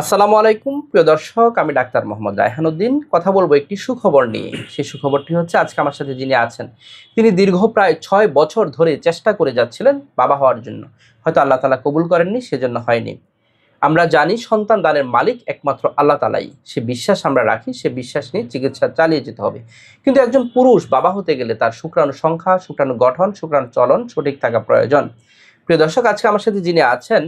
আসসালামু আলাইকুম, প্রিয় দর্শক, আমি ডাক্তার মোহাম্মদ রায়হানুদ্দিন কথা বলব একটি সুখবর নিয়ে। সেই সুখবরটি হচ্ছে, আজকে আমার সাথে যিনি আছেন, তিনি দীর্ঘ প্রায় ছয় বছর ধরে চেষ্টা করে যাচ্ছিলেন বাবা হওয়ার জন্য। হয়তো আল্লাহ তালা কবুল করেননি, সেজন্য হয়নি। আমরা জানি সন্তান দানের মালিক একমাত্র আল্লাহ তালাই। সে বিশ্বাস আমরা রাখি, সে বিশ্বাস নিয়ে চিকিৎসা চালিয়ে যেতে হবে। কিন্তু একজন পুরুষ বাবা হতে গেলে তার শুক্রাণু সংখ্যা, শুক্রাণু গঠন, শুক্রাণু চলন সঠিক থাকা প্রয়োজন। প্রিয় দর্শক, আজকে আমার সাথে যিনি আছেন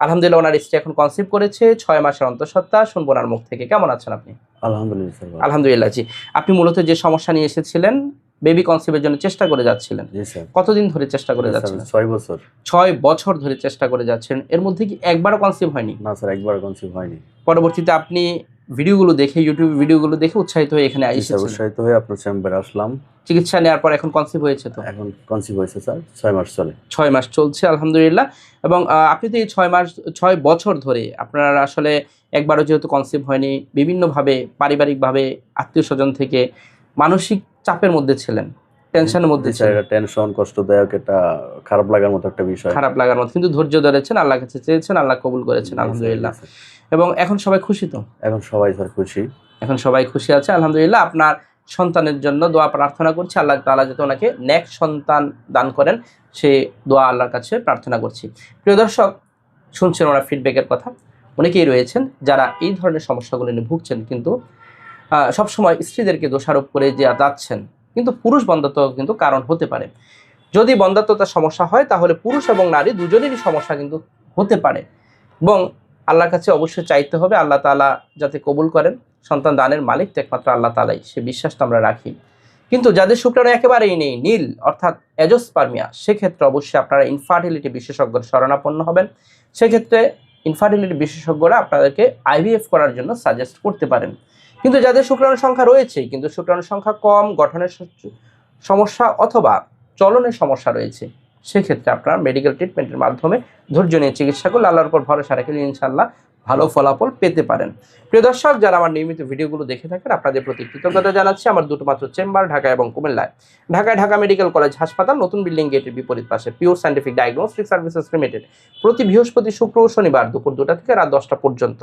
আলহামদুলিল্লাহ ওনার স্ত্রী এখন কনসিভ করেছে ছয় মাসের অন্তঃসত্ত্বা। শুনব ওনার মুখ থেকে। কেমন আছেন আপনি? আলহামদুলিল্লাহ আলহামদুলিল্লাহ জি। আপনি মূলত যে সমস্যা নিয়ে এসেছিলেন বেবি কনসিভের জন্য চেষ্টা করে যাচ্ছিলেন। স্যার। কতদিন ধরে চেষ্টা করে যাচ্ছেন যাচ্ছিলেন? ছয় বছর। ছয় বছর ধরে চেষ্টা করে যাচ্ছেন এর মধ্যে কি একবারও কনসিভ হয়নি? না স্যার একবারও কনসিভ হয়নি। পরবর্তীতে আপনি ভিডিওগুলো দেখে ইউটিউব ভিডিওগুলো দেখে উৎসাহিত হয়ে এখানে জি উৎসাহিত হয়ে আপনার চেম্বারে আসলাম। চিকিৎসা নেওয়ার পর এখন কনসিভ হয়েছে তো? এখন কনসিভ হয়েছে স্যার ছয় মাস চলে। ছয় মাস চলছে আলহামদুলিল্লাহ। এবং আপনি তো এই ছয় মাস ছয় বছর ধরে আপনার আসলে একবারও যেহেতু কনসিভ হয়নি বিভিন্নভাবে পারিবারিকভাবে আত্মীয় স্বজন থেকে মানসিক চাপের মধ্যে ছিলেন। টেনশনের মধ্যে জি স্যার ছিলেন। এটা টেনশন কষ্টদায়ক এটা খারাপ লাগার মতো একটা বিষয়। খারাপ লাগার মতো কিন্তু ধৈর্য ধরেছেন আল্লাহ কাছে চেয়েছেন আল্লাহ কবুল করেছেন আলহামদুলিল্লাহ। এবং এখন সবাই খুশি তো? এখন সবাই স্যার খুশি। এখন সবাই খুশি আছে আলহামদুলিল্লাহ। আপনার সন্তানের জন্য দোয়া প্রার্থনা করছি আল্লাহ তাআলা যাতে ওনাকে নেক সন্তান দান করেন সে দোয়া আল্লাহর কাছে প্রার্থনা করছি। প্রিয় দর্শক শুনছেন ওনার ফিডব্যাকের কথা? অনেকেই রয়েছেন যারা এই ধরনের সমস্যাগুলো নিয়ে ভুগছেন কিন্তু সবসময় স্ত্রীদেরকে দোষারোপ করে যে যাচ্ছেন কিন্তু পুরুষ বন্ধাত্ম কিন্তু কারণ হতে পারে। যদি বন্ধাত্মতার সমস্যা হয়, তাহলে পুরুষ এবং নারী দুজনেরই সমস্যা কিন্তু হতে পারে। এবং আল্লাহর কাছে অবশ্যই চাইতে হবে, আল্লাহ তালা যাতে কবুল করেন, সন্তান দানের মালিক, তো একমাত্র আল্লাহ তালাই সে বিশ্বাস তো আমরা রাখি। কিন্তু যাদের শুক্রাণু একেবারেই নেই, নীল, অর্থাৎ এজোস্পার্মিয়া সেক্ষেত্রে অবশ্যই আপনারা ইনফার্টিলিটি বিশেষজ্ঞের শরণাপন্ন হবেন। সেক্ষেত্রে ইনফার্টিলিটি বিশেষজ্ঞরা আপনাদেরকে আইভিএফ করার জন্য সাজেস্ট করতে পারেন। কিন্তু যাদের শুক্রাণু সংখ্যা রয়েছে, কিন্তু শুক্রাণু সংখ্যা কম, গঠনের সমস্যা অথবা চলনের সমস্যা রয়েছে, সেক্ষেত্রে আপনার মেডিকেল ট্রিটমেন্টের মাধ্যমে ধৈর্য নিয়ে চিকিৎসা করলে আল্লাহর উপর ভরসা রেখে ইনশাল্লাহ ভালো ফলাফল পেতে পারেন। প্রিয় দর্শক, যারা আমার নিয়মিত ভিডিওগুলো দেখে থাকেন, আপনাদের প্রতি কৃতজ্ঞতা জানাচ্ছি। আমার দুটো মাত্র চেম্বার, ঢাকা এবং কুমিল্লায়। ঢাকায় ঢাকা মেডিকেল কলেজ হাসপাতাল, নতুন বিল্ডিং গেটের বিপরীত পাশে pure scientific diagnostic services limited প্রতি বৃহস্পতি, শুক্র ও শনিবার দুপুর দুটা থেকে রাত দশটা পর্যন্ত।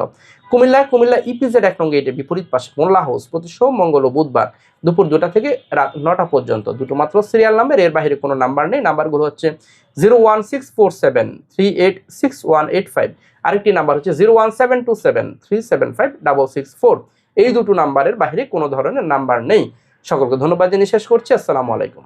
কুমিল্লায় কুমিল্লা ইপিজেড এক নং গেটের বিপরীত পাশে মোল্লা হাউস প্রতি সোম, মঙ্গল ও বুধবার দুপুর দুটা থেকে রাত নটা পর্যন্ত। দুটো মাত্র সিরিয়াল নাম্বার এর বাইরে কোনো নাম্বার নেই। নাম্বারগুলো হচ্ছে zero one six four seven three eight six one eight five আরেকটি নাম্বার হচ্ছে zero one seven two seven three seven five double six four এই দুটো নাম্বারের বাইরে কোনো ধরনের নাম্বার নেই। সকলকে ধন্যবাদ জানিয়ে শেষ করছি। আসসালামু আলাইকুম।